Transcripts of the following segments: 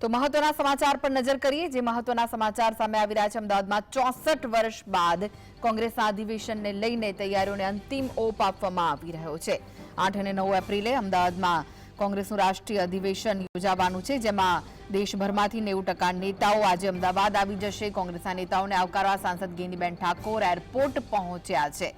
તો મહત્વના સમાચાર પર નજર કરીએ, જે મહત્વના સમાચાર સામે આવી રહ્યા છે. અમદાવાદમાં ચોસઠ વર્ષ બાદ કોંગ્રેસના અધિવેશનને લઈને તૈયારીઓને અંતિમ ઓપ આપવામાં આવી રહ્યો છે. આઠ અને નવ એપ્રિલે અમદાવાદમાં કોંગ્રેસનું રાષ્ટ્રીય અધિવેશન યોજાવાનું છે, જેમાં દેશભરમાંથી નેવું ટકા નેતાઓ આજે અમદાવાદ આવી જશે. કોંગ્રેસના નેતાઓને આવકારવા સાંસદ ગેનીબેન ઠાકોર એરપોર્ટ પહોંચ્યા છે.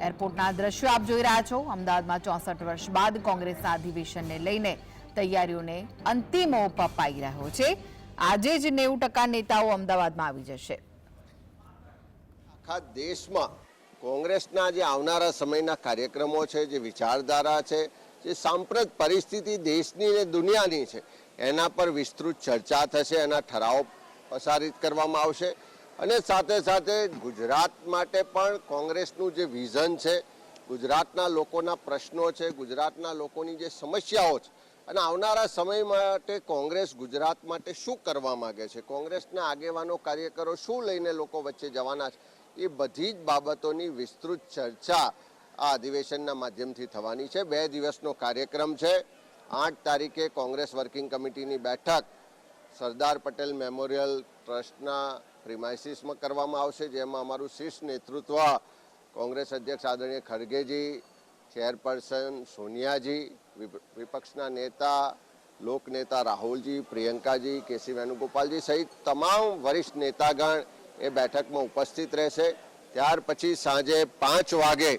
એરપોર્ટના દ્રશ્યો આપ જોઈ રહ્યા છો. અમદાવાદમાં ચોસઠ વર્ષ બાદ કોંગ્રેસના અધિવેશનને લઈને તૈયારીઓને અંતિમ ઓપ અપાઈ રહ્યો છે. આજે જ નેવું ટકા નેતાઓ અમદાવાદમાં આવી જશે. આખા દેશમાં કોંગ્રેસના જે આવનારા સમયના કાર્યક્રમો છે, જે વિચારધારા છે, જે સાંપ્રત પરિસ્થિતિ દેશની ને દુનિયાની છે, એના પર વિસ્તૃત ચર્ચા થશે, એના ઠરાવો પસારિત કરવામાં આવશે. અને સાથે સાથે ગુજરાત માટે પણ કોંગ્રેસનું જે વિઝન છે, ગુજરાતના લોકોના પ્રશ્નો છે, ગુજરાતના લોકોની જે સમસ્યાઓ છે અને આવનારા સમય માટે કોંગ્રેસ ગુજરાત માટે શું કરવા માગે છે? કોંગ્રેસના આગેવાનો, કાર્યકરો શું લઈને લોકો વચ્ચે જવાના છે? એ બધી જ બાબતોની વિસ્તૃત ચર્ચા આ અધિવેશનના માધ્યમથી થવાની છે. બે દિવસનો કાર્યક્રમ છે. આઠ તારીખે કોંગ્રેસ વર્કિંગ કમિટીની બેઠક. સરદાર પટેલ મેમોરિયલ ટ્રસ્ટના પ્રિમાઇસીસમાં કરવામાં આવશે, જેમાં અમારું શીર્ષ નેતૃત્વ કોંગ્રેસ અધ્યક્ષ આદરણીય ખડગેજી ચેરપર્સન સોનિયાજી વિપક્ષના નેતા, લોકનેતા રાહુલજી, પ્રિયંકાજી, કેસી વેણુગોપાલજી સહિત તમામ વરિષ્ઠ નેતાગણ એ બેઠકમાં ઉપસ્થિત રહેશે. ત્યાર પછી સાંજે પાંચ વાગે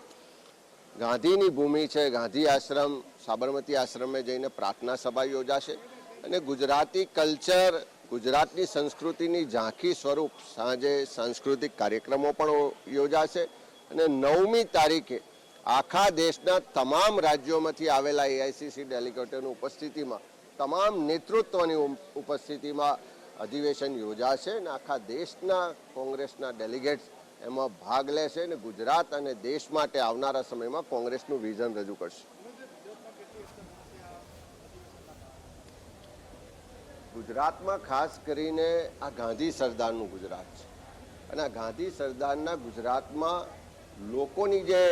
ગાંધીની ભૂમિ છે, ગાંધી આશ્રમ, સાબરમતી આશ્રમે જઈને પ્રાર્થના સભા યોજાશે અને ગુજરાતી કલ્ચર, ગુજરાતની સંસ્કૃતિની ઝાંખી સ્વરૂપ સાંજે સાંસ્કૃતિક કાર્યક્રમો પણ યોજાશે અને નવમી તારીખે આખા દેશના તમામ રાજ્યોમાંથી આવેલા એઆઈસીસી ડેલિગેટોની ઉપસ્થિતિમાં, તમામ નેતૃત્વની ઉપસ્થિતિમાં અધિવેશન યોજાશે અને આખા દેશના કોંગ્રેસના ડેલિગેટ્સ એમાં ભાગ લેશે અને ગુજરાત અને દેશ માટે આવનારા સમયમાં કોંગ્રેસનું વિઝન રજૂ કરશે. ગુજરાતમાં ખાસ કરીને આ ગાંધી સરદારનું ગુજરાત છે. અને આ ગાંધી સરદારના ગુજરાતમાં લોકોની જે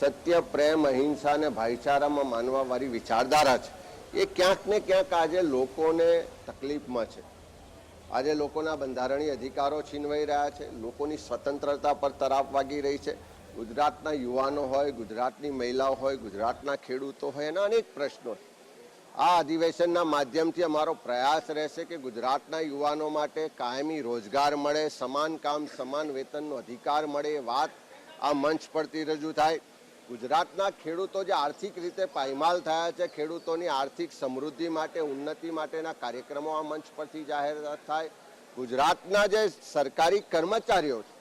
સત્ય, પ્રેમ, અહિંસા અને ભાઈચારામાં માનવાવાળી વિચારધારા છે. એ ક્યાંક ને ક્યાંક આજે લોકોને તકલીફમાં છે. આજે લોકોના બંધારણીય અધિકારો છીનવાઈ રહ્યા છે, લોકોની સ્વતંત્રતા પર તરાપ વાગી રહી છે. ગુજરાતના યુવાનો હોય, ગુજરાતની મહિલાઓ હોય, ગુજરાતના ખેડૂતો હોય, એના અનેક પ્રશ્નો છે. આ અધિવેશનના માધ્યમથી અમારો પ્રયાસ રહેશે કે ગુજરાતના યુવાનો માટે કાયમી રોજગાર મળે, સમાન કામ, સમાન વેતનનો અધિકાર મળે, એ વાત આ મંચ પરથી રજૂ થાય. ગુજરાતના ખેડૂતો જે આર્થિક રીતે પાયમાલ થયા છે, ખેડૂતોની આર્થિક સમૃદ્ધિ માટે, ઉન્નતિ માટેના કાર્યક્રમો આ મંચ પરથી જાહેર થાય. ગુજરાતના જે સરકારી કર્મચારીઓ છે,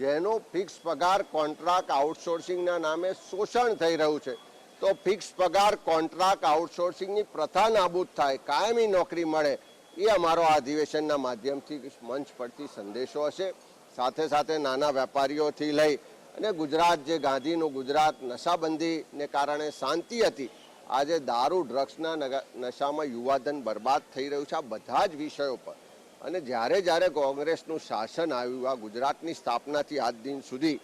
જેનો ફિક્સ પગાર કોન્ટ્રાક્ટ આઉટસોર્સિંગના નામે શોષણ થઈ રહ્યું છે, તો ફિક્સ પગાર કોન્ટ્રાક્ટ આઉટસોર્સિંગની પ્રથા નાબૂદ થાય, કાયમી નોકરી મળે, એ અમારો આ અધિવેશનના માધ્યમથી મંચ પરથી સંદેશો હશે. સાથે સાથે નાના વેપારીઓથી લઈ અને ગુજરાત જે ગાંધીનું ગુજરાત નશાબંધીને કારણે શાંતિ હતી, આજે દારૂ, ડ્રગ્સના નશામાં યુવાધન બરબાદ થઈ રહ્યું છે, આ બધા જ વિષયો પર. અને જ્યારે જ્યારે કોંગ્રેસનું શાસન આવ્યું, આ ગુજરાતની સ્થાપનાથી આજ દિન સુધી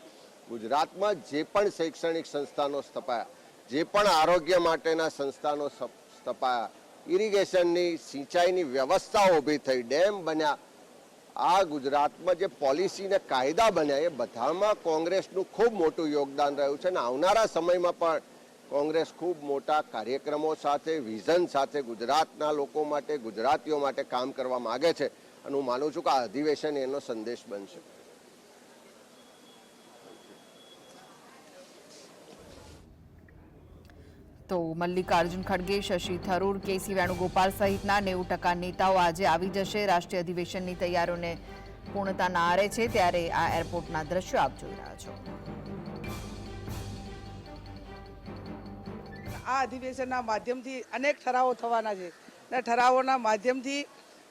ગુજરાતમાં જે પણ શૈક્ષણિક સંસ્થાનો સ્થપાયા, જે પણ આરોગ્ય માટેના સંસ્થાનો સ્થપાયા, ઇરિગેશનની સિંચાઈની વ્યવસ્થાઓ ઊભી થઈ, ડેમ બન્યા આ ગુજરાતમાં જે પોલિસી ને કાયદા બન્યા, એ બધામાં કોંગ્રેસનું ખૂબ મોટું યોગદાન રહ્યું છે અને આવનારા સમયમાં પણ કોંગ્રેસ ખૂબ મોટા કાર્યક્રમો સાથે વિઝન સાથે ગુજરાતના લોકો માટે, ગુજરાતીઓ માટે કામ કરવા માગે છે. અને હું માનું છું કે આ અધિવેશન એનો સંદેશ બનશે. તો મલ્લિકાર્જુન ખડગે, શશી થરૂર કેસી વેણુગોપાલ સહિતના નેવું ટકા નેતાઓ આજે આવી જશે. રાષ્ટ્રીય અધિવેશનની તૈયારીઓને પૂર્ણતાના આરે છે. ત્યારે આ એરપોર્ટના દ્રશ્યો આપ જોઈ રહ્યા છો. આ અધિવેશનના માધ્યમથી અનેક ઠરાવો થવાના છે અને ઠરાવોના માધ્યમથી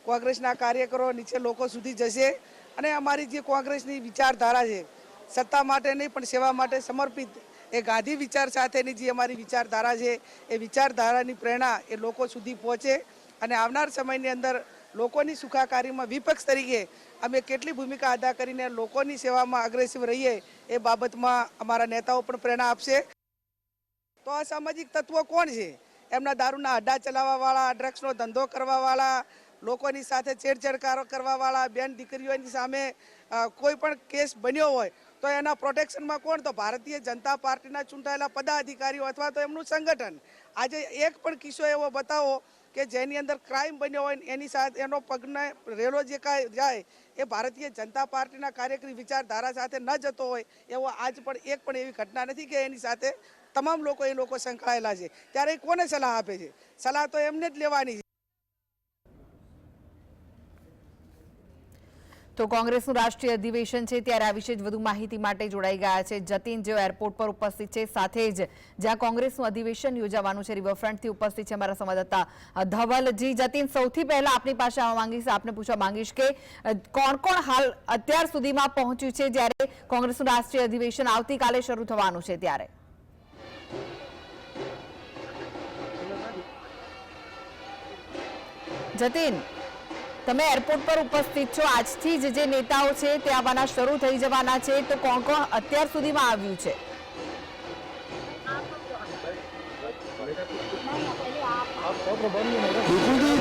કોંગ્રેસના કાર્યકરો નીચે લોકો સુધી જશે અને અમારી જે કોંગ્રેસની વિચારધારા છે, સત્તા માટે નહીં પણ સેવા માટે સમર્પિત એ ગાંધી વિચાર સાથેની જે અમારી વિચારધારા છે, એ વિચારધારાની પ્રેરણા એ લોકો સુધી પહોંચે અને આવનાર સમયની અંદર લોકોની સુખાકારીમાં વિપક્ષ તરીકે અમે કેટલી ભૂમિકા અદા કરીને લોકોની સેવામાં અગ્રેસિવ રહીએ એ બાબતમાં અમારા નેતાઓ પણ પ્રેરણા આપશે. તો અસામાજિક તત્વો કોણ છે? એમના દારૂના અડ્ડા ચલાવવાવાળા ડ્રગ્સનો ધંધો કરવાવાળા, લોકોની સાથે છેડછાડ કરવાવાળા, બેન દીકરીઓની સામે કોઈ પણ કેસ બન્યો હોય તો એના પ્રોટેક્શનમાં કોણ? તો ભારતીય જનતા પાર્ટીના ચૂંટાયેલા પદાધિકારીઓ અથવા તો એમનું સંગઠન. આજે એક પણ કિસ્સો એવો બતાવો કે જેની અંદર ક્રાઇમ બન્યો હોય એની સાથે એનો પગને રેલો જે કાંઈ જાય એ ભારતીય જનતા પાર્ટીના કાર્યકરી વિચારધારા સાથે ન જતો હોય એવો આજ પણ, એક પણ એવી ઘટના નથી કે એની સાથે તમામ લોકો એ લોકો સંકળાયેલા છે. ત્યારે એ કોને સલાહ આપે છે? સલાહ તો એમને જ લેવાની છે. તો કોંગ્રેસનું રાષ્ટ્રીય અધિવેશન છે ત્યારે આ વિશે જ વધુ માહિતી માટે જોડાઈ ગયા છે. જતીન જેઓ એરપોર્ટ પર ઉપસ્થિત છે, સાથે જ જ્યાં કોંગ્રેસનું અધિવેશન યોજાવાનું છે, રિવરફ્રન્ટથી ઉપસ્થિત છે અમારા સંવાદદાતા ધવલજી. જતીન, સૌથી પહેલા આપની પાસે આવવા માંગીશ, આપને પૂછવા માંગીશ કે કોણ કોણ હાલ અત્યાર સુધીમાં પહોંચ્યું છે જ્યારે કોંગ્રેસનું રાષ્ટ્રીય અધિવેશન આવતીકાલે શરૂ થવાનું છે ત્યારે? જતીન. તમે એરપોર્ટ પર ઉપસ્થિત છો. આજથી જ નેતાઓ છે તે આવવાના શરૂ થઈ જવાના છે. તો કોણ કોણ અત્યાર સુધીમાં આવ્યું છે?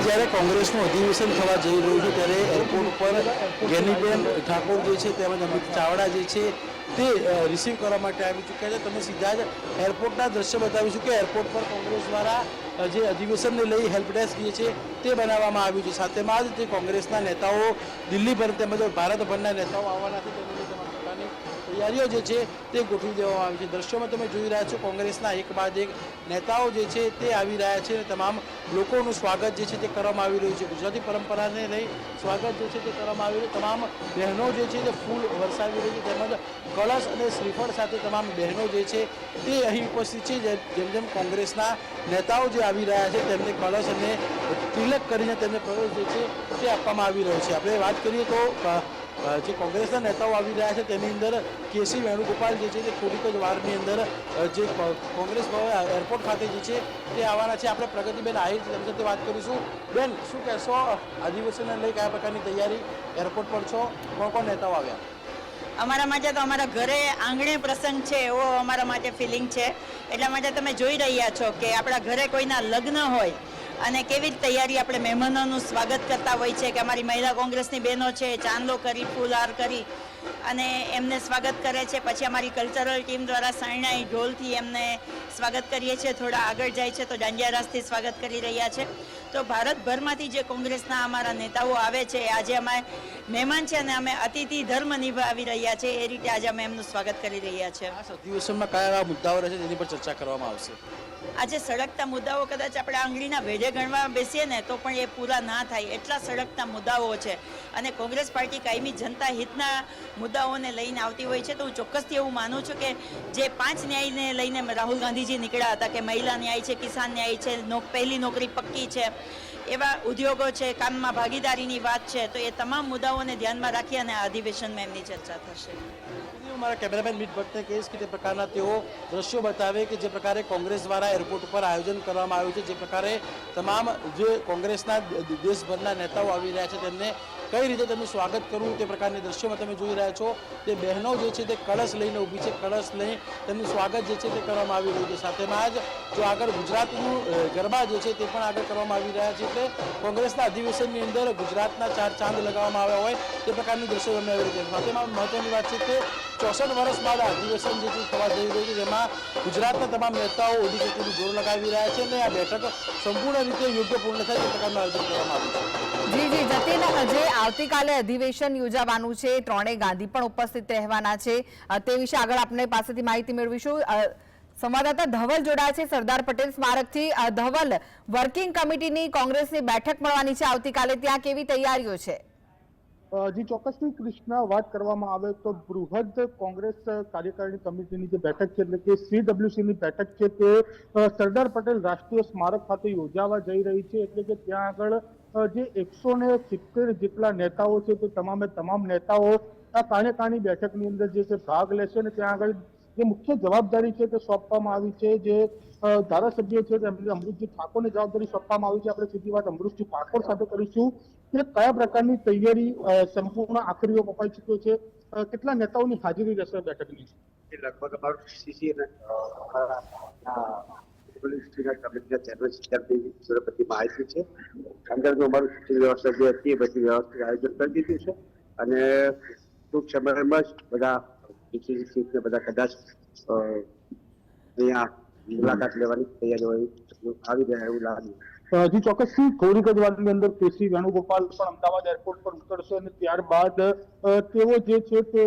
જ્યારે કોંગ્રેસનું અધિવેશન થવા જઈ રહ્યું છે, ત્યારે એરપોર્ટ ઉપર ગેનીબેન ઠાકોર જે છે, તેમજ અમિત ચાવડા જે છે તે રિસીવ કરવા માટે આવી ચૂક્યા છે. તમે સીધા જ એરપોર્ટના દ્રશ્ય બતાવીશું કે એરપોર્ટ પર કોંગ્રેસ દ્વારા જે અધિવેશનને લઈ હેલ્પ ડેસ્ક જે છે, તે બનાવવામાં આવ્યું છે. સાથેમાં જ તે કોંગ્રેસના નેતાઓ દિલ્હીભર તેમજ ભારતભરના નેતાઓ આવવાના છે તેની લઈ તમામ પ્રકારની તૈયારીઓ જે છે તે ગોઠવી દેવામાં આવી છે. દ્રશ્યોમાં તમે જોઈ રહ્યા છો કોંગ્રેસના એક બાદ એક નેતાઓ જે છે તે આવી રહ્યા છે તમામ લોકોનું સ્વાગત જે છે તે કરવામાં આવી રહ્યું છે. ગુજરાતી પરંપરાને લઈ સ્વાગત જે છે તે કરવામાં આવી રહ્યું તમામ બહેનો જે છે તે ફૂલ વરસાવી રહી છે. તેમજ કળશ અને શ્રીફળ સાથે તમામ બહેનો જે છે તે અહીં ઉપસ્થિત છે. જેમ જેમ કોંગ્રેસના નેતાઓ જે આવી રહ્યા છે, તેમને કળશ અને તિલક કરીને તેમને પ્રવેશ જે છે તે આપવામાં આવી રહ્યો છે. આપણે વાત કરીએ તો જે કોંગ્રેસના નેતાઓ આવી રહ્યા છે, તેની અંદર કેસી વેણુગોપાલ જે છે, તે થોડીક જ વારની અંદર જે કોંગ્રેસ એરપોર્ટ ખાતે જે છે, તે આવવાના છે. આપણે પ્રગતિબેન આહિર સાથે વાત કરીશું. બેન, શું કહેશો? અધિવેશનને લઈ કયા પ્રકારની તૈયારી? એરપોર્ટ પર છો? કોણ કોણ નેતાઓ આવ્યા? અમારા માટે તો અમારા ઘરે આંગણે પ્રસંગ છે, એવો અમારા માટે ફિલિંગ છે. એટલા માટે તમે જોઈ રહ્યા છો કે આપણા ઘરે કોઈના લગ્ન હોય અને કેવી તૈયારી આપણે મહેમાનોનું સ્વાગત કરતા હોય છે કે અમારી મહિલા કોંગ્રેસની બહેનો છે, ચાંદલો કરી, ફૂલહાર કરી અને એમને સ્વાગત કરે છે. પછી અમારી કલ્ચરલ ટીમ દ્વારા શરણાઈ ઢોલથી એમને સ્વાગત કરીએ છીએ. થોડા આગળ જાય છે તો દાંડિયારાસથી સ્વાગત કરી રહ્યા છે. તો ભારતભરમાંથી જે કોંગ્રેસના અમારા નેતાઓ આવે છે આજે અમે મહેમાન છે અને અમે અતિથિ ધર્મ નિભાવી રહ્યા છે. એ રીતે આજે અમે એમનું સ્વાગત કરી રહ્યા છે. આ અધિવેશનમાં કયા મુદ્દાઓ રહેશે તેની પર ચર્ચા કરવામાં આવશે. આજે સળગતા મુદ્દાઓ કદાચ આપણે આંગળીના ભેડે ગણવા બેસીએ ને તો પણ એ પૂરા ના થાય એટલા સળગતા મુદ્દાઓ છે. અને કોંગ્રેસ પાર્ટી કાયમી જનતા હિતના મુદ્દાઓને લઈને આવતી હોય છે તો હું ચોક્કસથી એવું માનું છું કે જે પાંચ ન્યાયને લઈને રાહુલ ગાંધીજી નીકળ્યા હતા કે મહિલા ન્યાય છે, કિસાન ન્યાય છે પહેલી નોકરી પક્કી છે, એવા ઉદ્યોગો છે, કામમાં ભાગીદારીની વાત છે, તો એ તમામ મુદ્દાઓને ધ્યાનમાં રાખી અને આ અધિવેશનમાં એમની ચર્ચા થશે. મારા કેમેરામેન મિત ભટ્ટને કહીશ કે તે પ્રકારના તેઓ દ્રશ્યો બતાવે કે જે પ્રકારે કોંગ્રેસ દ્વારા એરપોર્ટ ઉપર આયોજન કરવામાં આવ્યું છે, જે પ્રકારે તમામ જે કોંગ્રેસના દેશભરના નેતાઓ આવી રહ્યા છે, તેમને કઈ રીતે તેમનું સ્વાગત કરવું તે પ્રકારની દ્રશ્યોમાં તમે જોઈ રહ્યા છો? તે બહેનો જે છે તે કળશ લઈને ઊભી છે, કળશ લઈ તેમનું સ્વાગત જે છે તે કરવામાં આવી રહ્યું છે. સાથેમાં જ જો આગળ ગુજરાતનું ગરબા જે છે તે પણ આગળ કરવામાં આવી રહ્યા છે, એટલે કોંગ્રેસના અધિવેશનની અંદર ગુજરાતના ચાર ચાંદ લગાવવામાં આવ્યા હોય તે પ્રકારની દ્રશ્યો તમને આવી રહ્યા છે. સાથેમાં મહત્વની વાત છે કે ચોસઠ વર્ષ બાદ અધિવેશન જે થવા જઈ રહ્યું છે, જેમાં ગુજરાતના તમામ નેતાઓ ઓડિકેટનું જોર લગાવી રહ્યા છે અને આ બેઠક સંપૂર્ણ રીતે યોગ્ય પૂર્ણ થાય તે પ્રકારનું આયોજન કરવામાં આવ્યું છે. જી જી, જતીન, જે આવતીકાલે અધિવેશન યોજાવાનું છે, ત્રણેય ગાંધી પણ ઉપસ્થિત રહેવાના છે. તે વિશે આગળ આપણે પાસેથી માહિતી મેળવીશું. સંવાદદાતા ધવલ જોડાયા છે સરદાર પટેલ સ્મારકથી. ધવલ, વર્કિંગ કમિટીની કોંગ્રેસની બેઠક મળવાની છે આવતીકાલે. ત્યાં કેવી તૈયારીઓ છે? જી, ચોક્કસથી કૃષ્ણ, વાત કરવામાં આવે તો બૃહદ કોંગ્રેસ કાર્યકારિણી કમિટીની જે બેઠક છે, એટલે કે સીડબ્લ્યુસી ની બેઠક છે તે સરદાર પટેલ રાષ્ટ્રીય સ્મારક ખાતે યોજાવા જઈ રહી છે. એટલે કે ત્યાં આગળ જે એકસો ને સિત્તેર જેટલા નેતાઓ છે, તે તમામે તમામ નેતાઓ આ કાર્યકારિણી બેઠકની અંદર જે છે, ભાગ લેશે અને ત્યાં આગળ જે મુખ્ય જવાબદારી છે તે સોંપવામાં આવી છે. જે ધારાસભ્ય છે અમૃતજી ઠાકોરને જવાબદારી સોંપવામાં આવી છે. આપણે સીધી વાત અમૃતજી ઠાકોર સાથે કરીશું કે કયા પ્રકારની તૈયારી સંપૂર્ણ આખરીઓ કપાઈ ચૂક્યો છે. કેટલા નેતાઓની હાજરી રહેશે બેઠકની? લગભગ અમારું સીસી શિક્ષણ વ્યવસ્થા આયોજન કરી દીધું છે. અને ટૂંક સમયમાં જ બધા બધા કદાચ અહીંયા મુલાકાત લેવાની તૈયારીઓ આવી રહ્યા એવું લાગ્યું અ, જી ચોક્કસથી થોડીક જ વારની અંદર કેસી વેણુગોપાલ પણ અમદાવાદ એરપોર્ટ પર ઉતરશે અને ત્યારબાદ અ, તેઓ જે છે તે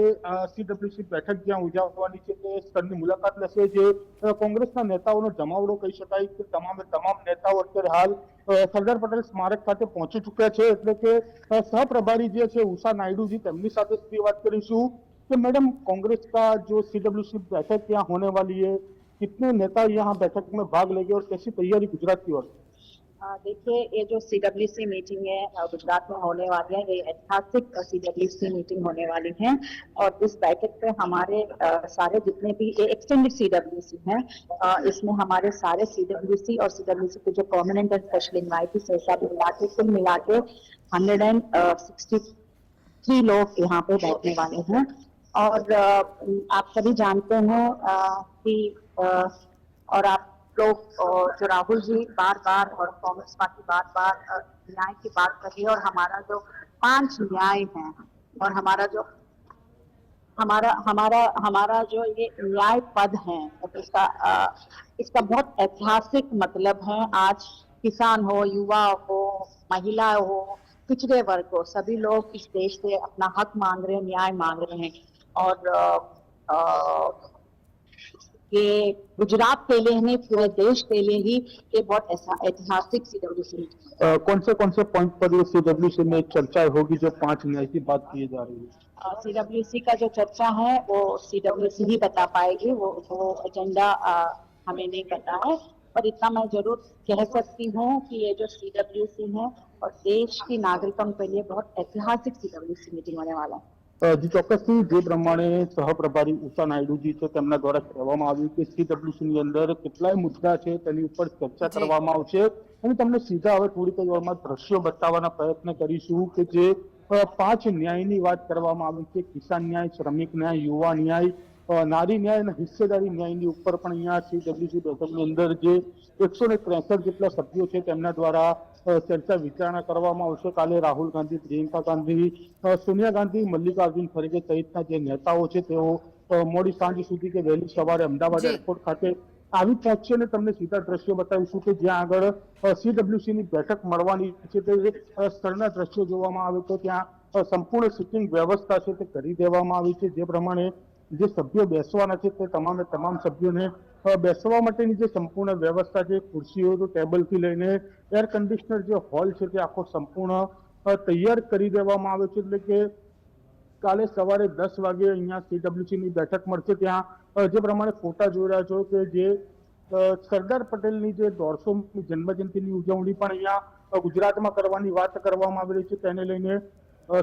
સીડબ્લ્યુસી બેઠક જ્યાં ઉજવવાની છે તે સ્થળની મુલાકાત લેશે જે અ, કોંગ્રેસના નેતાઓનો જમાવડો કહી શકાય કે તમામે તમામ નેતાઓ અત્યારે હાલ અ, સરદાર પટેલ સ્મારક ખાતે પહોંચી ચૂક્યા છે એટલે કે અ, સહપ્રભારી જે છે ઉષા નાયડુજી તેમની સાથે સીધી વાત કરીશું कि मैडम कांग्रेस का जो सीडब्ल्यूसी बैठक यहाँ होने वाली है कितने नेता यहाँ बैठक में भाग लेंगे और कैसी तैयारी गुजरात की ओर से? देखिए ये जो सीडब्ल्यूसी मीटिंग है गुजरात में होने वाली है ये ऐतिहासिक सीडब्ल्यूसी मीटिंग होने वाली है। और इस बैठक पे हमारे अ, सारे जितने भी एक्सटेंडेड सीडब्ल्यूसी हैं अ, इसमें हमारे सारे सीडब्ल्यूसी और सीडब्ल्यूसी के जो परमानेंट एंड स्पेशल इन्वाइटीज है सब मिला के कुल मिला के हंड्रेड एंड सिक्सटी थ्री लोग यहाँ पे बैठने वाले हैं। और अ, आप सभी जानते हैं कि और आप लोग जो राहुल जी बार बार और कांग्रेस पार्टी बार बार न्याय की बात कर रही है और हमारा जो पाँच न्याय है और हमारा जो हमारा हमारा हमारा जो ये न्याय पद है तो इसका अ, इसका बहुत ऐतिहासिक मतलब है। आज किसान हो युवा हो महिला हो पिछड़े वर्ग हो सभी लोग इस देश से अपना हक मांग रहे हैं न्याय मांग रहे हैं। और अ, अ, ये गुजरात के लिए नहीं पूरे देश के लिए ही ये बहुत ऐसा ऐतिहासिक सीडब्ल्यूसी अ, कौन से कौन से पॉइंट पर ये सीडब्ल्यूसी में चर्चा होगी जो पाँच न्याय की बात की जा रही है? सी डब्ल्यू सीडब्ल्यूसी का जो चर्चा है वो सी डब्ल्यू सीडब्ल्यूसी ही बता पाएगी वो वो एजेंडा हमें नहीं पता है। पर इतना मैं ज़रूर कह सकती हूँ कि ये जो सी डब्ल्यू सीडब्ल्यूसी है और देश की नागरिकों के लिए बहुत ऐतिहासिक सी डब्ल्यू सीडब्ल्यूसी मीटिंग होने वाला है। જી ચોક્કસથી જે પ્રમાણે સહપ્રભારી ઉષા નાયડુજી છે તેમના દ્વારા કહેવામાં આવ્યું કે સીડબ્લ્યુસી ની અંદર કેટલાય મુદ્દા છે તેની ઉપર ચર્ચા કરવામાં આવશે. અને તમને સીધા હવે થોડીક વારમાં દ્રશ્યો બતાવવાના પ્રયત્ન કરીશું કે જે પાંચ ન્યાયની વાત કરવામાં આવી છે. કિસાન ન્યાય શ્રમિક ન્યાય યુવા ન્યાય નારી ન્યાય અને હિસ્સેદારી ન્યાયની ઉપર પણ અહીંયા સીડબ્લ્યુસી બેઠકની અંદર જે એકસો ને ત્રેસઠ જેટલા સભ્યો છે તેમના દ્વારા ચર્ચા વિચારણા કરવામાં આવશે. કાલે રાહુલ ગાંધી પ્રિયંકા ગાંધી સોનિયા ગાંધી મલ્લિકાર્જુન ખડગે સહિતના જે નેતાઓ છે તેઓ મોડી સાંજ સુધી કે વહેલી સવારે અમદાવાદ એરપોર્ટ ખાતે આવી પહોંચશે અને તમને સીધા દ્રશ્યો બતાવીશું કે જ્યાં આગળ સીડબ્લ્યુસી ની બેઠક મળવાની છે તે સ્થળના દ્રશ્યો જોવામાં આવે તો ત્યાં સંપૂર્ણ સિટિંગ વ્યવસ્થા છે તે કરી દેવામાં આવી છે. જે પ્રમાણે જે સભ્યો બેસવાના છે તે તમામે તમામ સભ્યોને બેસવા માટેની જે સંપૂર્ણ વ્યવસ્થા છે, ખુરશીઓ તો ટેબલથી લઈને એર કન્ડિશનર જે હોલ છે તે આખો સંપૂર્ણ તૈયાર કરી દેવામાં આવે છે. એટલે કે કાલે સવારે દસ વાગે અહીંયા સીડબ્લ્યુસીની બેઠક મળશે. ત્યાં જે પ્રમાણે ફોટા જોઈ રહ્યા છો કે જે સરદાર પટેલની જે દોઢસો જન્મજયંતિની ઉજવણી પણ અહીંયા ગુજરાતમાં કરવાની વાત કરવામાં આવી રહી છે. તેને લઈને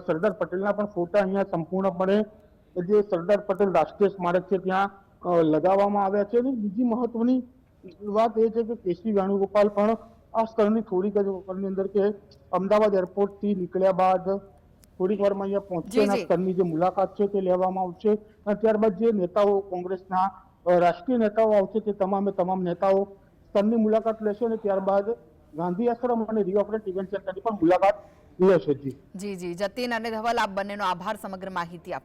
સરદાર પટેલના પણ ફોટા અહીંયા સંપૂર્ણપણે, જે સરદાર પટેલ રાષ્ટ્રીય સ્મારક છે ત્યાં લગાવવામાં આવ્યા છે અને બીજી મહત્વની વાત એ છે કે કેસી વેણુગોપાલ પણ આ સ્થળની થોડીક જ વારની અંદર કે અમદાવાદ એરપોર્ટથી નીકળ્યા બાદ થોડીક વારમાં અહીંયા અને સ્થળની જે મુલાકાત છે તે લેવામાં આવશે. અને ત્યારબાદ જે નેતાઓ કોંગ્રેસના રાષ્ટ્રીય નેતાઓ આવશે તે તમામે તમામ નેતાઓ સ્થળની મુલાકાત લેશે અને ત્યારબાદ ગાંધી આશ્રમ અને રિઓફરન્ટ ઇવેન્ટ સેન્ટરની પણ મુલાકાત લેશે. જી. જી જી. જતીન અને ધવલ આપ બંનેનો આભાર સમગ્ર માહિતી આપ